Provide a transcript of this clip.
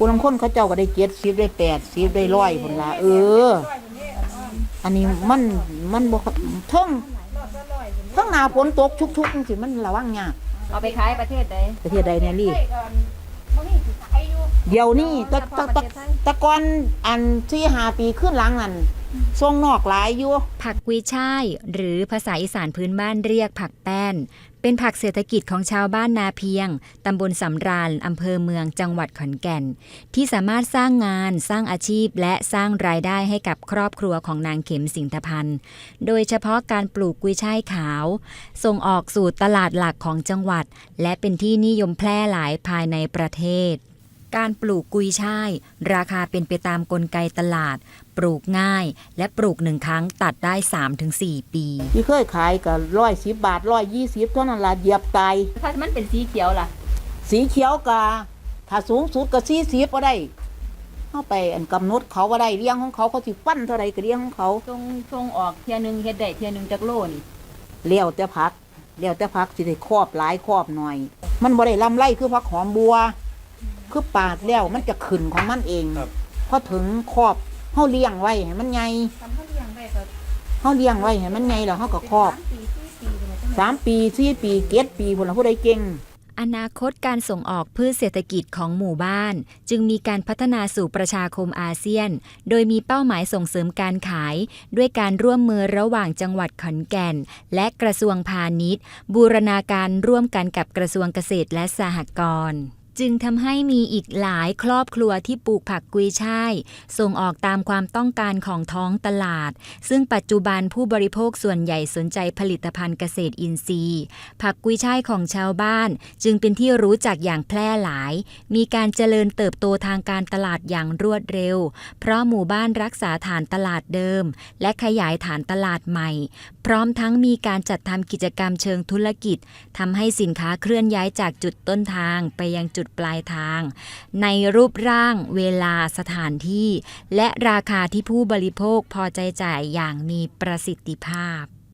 ผู้ลางคนเขาเจ้าก็ได้เจ็ดสิบได้แปดสิบได้ร้อยพุ่นละเออ อันนี้มันมันบ่เท่งเท่งหนาฝนตกชุกๆจังสิมันระวังยากเอาไปขายประเทศใดประเทศใดเนี่ยลี่เดี๋ยวนี้แตะตะตะตะกอนอันที่หาปีขึ้นหลังนั่นส่งนอกหลายอยู่ผักกุยช่าย หรือภาษาอีสานพื้นบ้านเรียกผักแป้น เป็นผักเศรษฐกิจของชาวบ้านนาเพียง ตำบลสำราญอำเภอเมืองจังหวัดขอนแก่น ที่สามารถสร้างงาน สร้างอาชีพ และสร้างรายได้ให้กับครอบครัวของนางเข็มสิงทพันธ์ โดยเฉพาะการปลูกกุยช่ายขาว ส่งออกสู่ตลาดหลักของจังหวัด และเป็นที่นิยมแพร่หลายภายในประเทศ การปลูกกุยช่าย ราคาเป็นไปตามกลไกตลาด ปลูกง่าย และปลูกหนึ่งครั้งตัดได้ 3-4 ปี ที่เคยขายก็ร้อยสิบบาทร้อยยี่สิบเท่านั้นละเหยียบตายถ้ามันเป็นสีเขียวล่ะ สีเขียวกาถ้าสูงสุดก็สี่สิบก็ได้เข้าไปอันกำหนดเขาว่าได้เลี้ยงของเขาเขาสิฟันเท่าไรก็เลี้ยงของเขาทรงทรงออกเทียหนึงเฮ็ดได้เทียหนึงจักโลนี่เลี้ยวแต่พักเลี้ยวแต่พักสิได้ครอบหลายครอบหน่อย มันบ่ได้ลำไรคือพักหอมบัว คือปาดแล้วมันจะขึ้นของมันเองครับ พอถึงครอบเฮาเลี้ยงไว้ให้มันใหญ่ทำเขาเลี้ยงได้ก็เฮาเลี้ยงไว้ให้มันใหญ่แล้วเฮาก็ครอบสามปีสี่ปีเจ็ดปีพุ่นละผู้ใดเก่ง อนาคตการส่งออกพืชเศรษฐกิจของหมู่บ้าน จึงมีการพัฒนาสู่ประชาคมอาเซียน โดยมีเป้าหมายส่งเสริมการขาย ด้วยการร่วมมือระหว่างจังหวัดขอนแก่น และกระทรวงพาณิชย์ บูรณาการร่วมกันกับกระทรวงเกษตรและสหกรณ์ จึงทำให้มีอีกหลายครอบครัวที่ปลูกผักกุยช่าย ส่งออกตามความต้องการของท้องตลาด ซึ่งปัจจุบันผู้บริโภคส่วนใหญ่สนใจผลิตภัณฑ์เกษตรอินทรีย์ ผักกุยช่ายของชาวบ้าน จึงเป็นที่รู้จักอย่างแพร่หลาย มีการเจริญเติบโตทางการตลาดอย่างรวดเร็ว เพราะหมู่บ้านรักษาฐานตลาดเดิม และขยายฐานตลาดใหม่ พร้อมทั้งมีการจัดทำกิจกรรมเชิงธุรกิจทำให้สินค้าเคลื่อนย้ายจากจุดต้นทางไปยังจุดดปลายทาง ในรูปร่างเวลาสถานที่ และราคาที่ผู้บริโภคพอใจจ่ายอย่างมีประสิทธิภาพ